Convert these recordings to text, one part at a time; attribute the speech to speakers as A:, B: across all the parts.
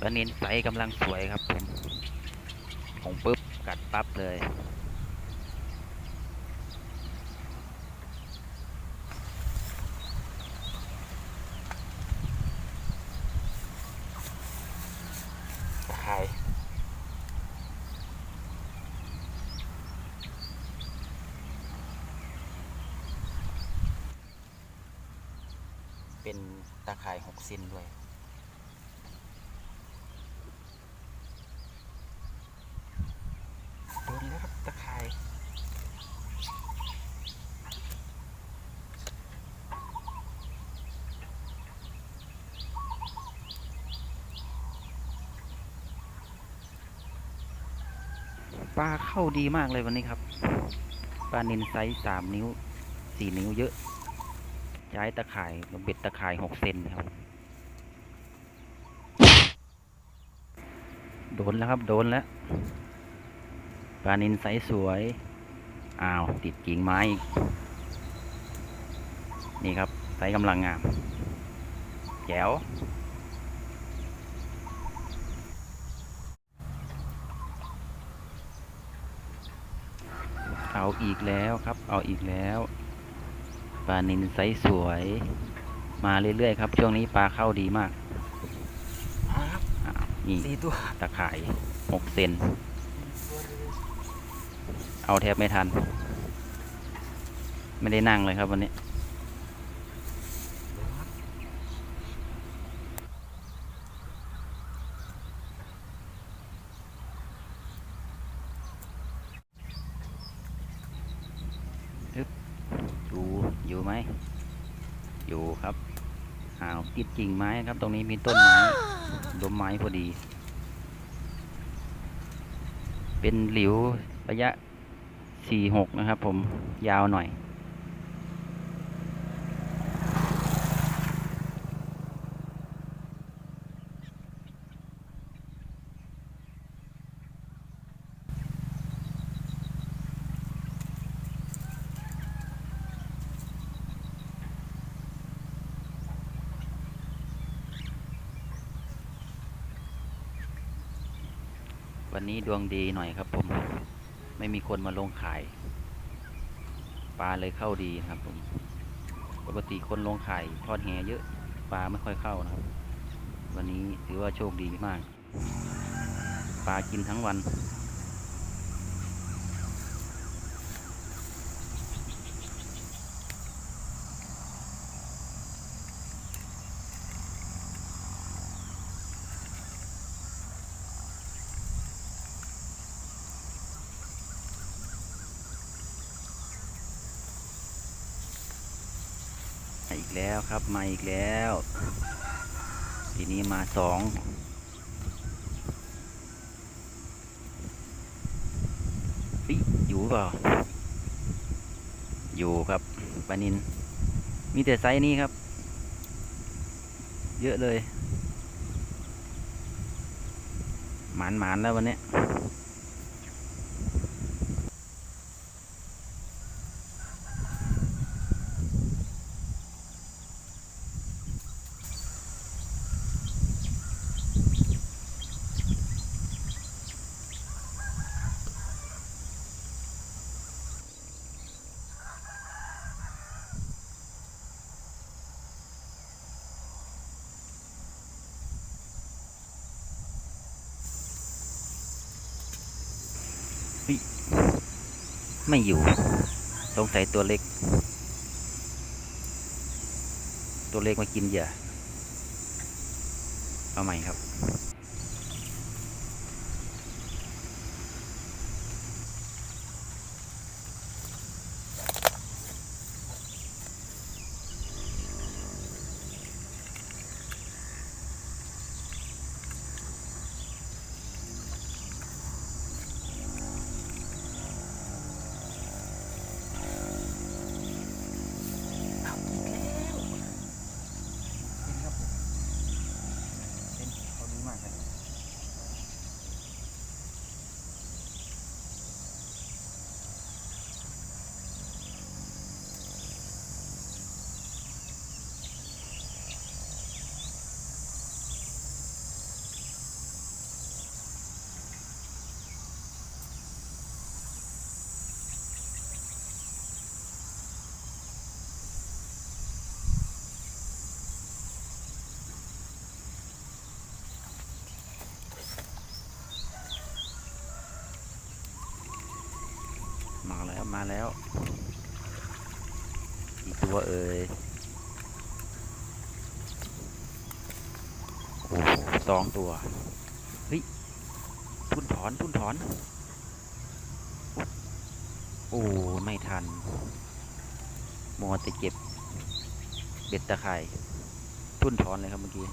A: ปลานินไซส์กำลังสวยครับผมของปุ๊บกัดปั๊บเลยตะไคร้เป็นตะข่ายหกเซนด้วย โดนแล้วครับตะข่าย ปลาเข้าดีมากเลยวันนี้ครับ ปลานินไซส์สามนิ้วสี่นิ้วเยอะ ย้ายตะข่ายลงเบ็ดตะข่ายหกเซนครับ โดนแล้วครับ โดนแล้ว ปลานินไซส์สวย อ้าว ติดกิ่งไม้อีก นี่ครับ ไซส์กำลังงามแจ๋ว เอาอีกแล้วครับ เอาอีกแล้วปลานินไซส์สวย มาเรื่อยๆครับ ช่วงนี้ปลาเข้าดีมากอ้าวนี่
B: สี่ตัว
A: ตะข่ายหกเซนเอาแทบไม่ทัน ไม่ได้นั่งเลยครับวันนี้ อึ๊บ อยู่อยู่ไหม อยู่ครับอ้าวติดกิ่งไม้ครับ ตรงนี้มีต้นไม้ล้มไม้พอดี เป็นหลิวระยะ4-6นะครับ ผมยาวหน่อย วันนี้ดวงดีหน่อยครับผม ไม่มีคนมาลงขาย ปลาเลยเข้าดีนะครับผม ปกติคนลงขายทอดแหเยอะ ปลาไม่ค่อยเข้านะครับ วันนี้ถือว่าโชคดีมาก ปลากินทั้งวัน อีกแล้วครับมาอีกแล้วทีนี้มาสองอยู่เปล่าอยู่ครับปลานิน มีแต่ไซส์นี้ครับ เยอะเลย หมานหมานแล้ววันนี้ ไม่อยู่สงสัยตัวเล็ก ตัวเล็กมากินเหยื่อเอาใหม่ครับ
B: เอาอีกแล้วเป็นครับผมเป็นเขาดีมากครับ มา
A: แล้วกี่ตัวเอ่ยโอ้โหสองตัวเฮ้ยทุนถอนทุนถอน โอ้ไม่ทันมัวแต่เก็บเบ็ดตะไคร่ทุนถอนเลยครับเมื่อกี้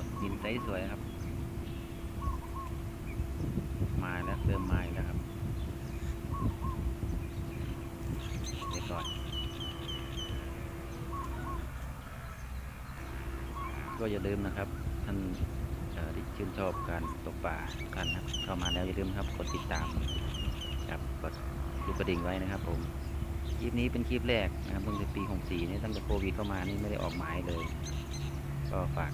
A: วยดินไซส์สวยครับ มาแล้วเริ่มมาแล้วครับเรียบร้อยก็อย่าลืมนะครับ ท่านที่ชื่นชอบการตกป่ากท่านครับเข้ามาแล้วอย่าลืมครับ กดติดตามครับกดลูกกระดิ่งไว้นะครับผมคลิปนี้เป็นคลิปแรกนะครับตั้งแต่ปี 64นี่ตั้งแต่โควิดเข้ามานี่ไม่ได้ออกหมายเลย ก็ฝาก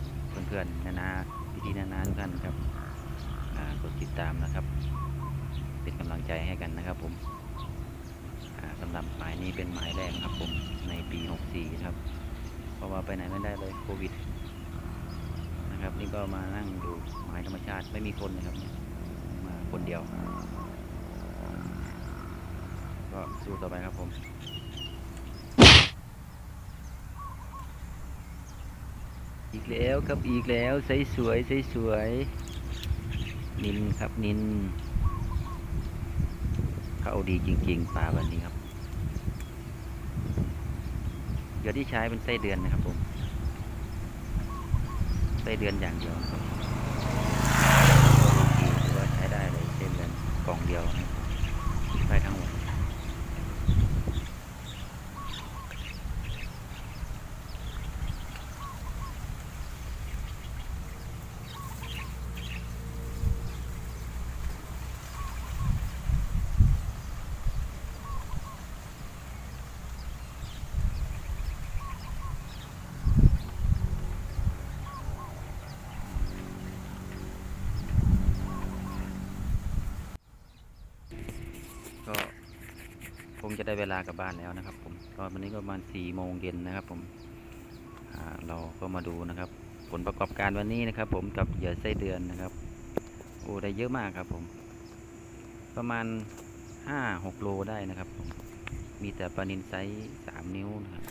A: เพื่อนๆนานาพี่ๆนานาทุกท่านครับกดติดตามนะครับ เป็นกำลังใจให้กันนะครับผมอ่าสำหรับหมายนี้เป็นหมายแรกนะครับผมในปี 64 ครับ เพราะว่าไปไหนไม่ได้เลยโควิดนะครับ นี่ก็มานั่งดูหมายธรรมชาติไม่มีคนนะครับ มาคนเดียว ก็สู้ต่อไปครับผม อีกแล้วครับอีกแล้วใสสวยใสสวย นินครับนิน เข้าดีจริงๆปลาวันนี้ครับเดี๋ยวที่ใช้เป็นไส้เดือนนะครับผมไส้เดือนอย่างเดียวครับบางทีถือว่าใช้ได้เลยไส้เดือนกล่องเดียวครับได้ทั้งหมด จะได้เวลากลับบ้านแล้วนะครับ ผมก็วันนี้ก็ประมาณสี่โมงเย็นนะครับ ผมอ่าเราก็มาดูนะครับ ผลประกอบการวันนี้นะครับ ผมกับเหยื่อไส้เดือนนะครับโอ้ได้เยอะมากครับผม ประมาณห้าหกโลได้นะครับ ผมมีแต่ปลานินไซส์สามนิ้วนะครับ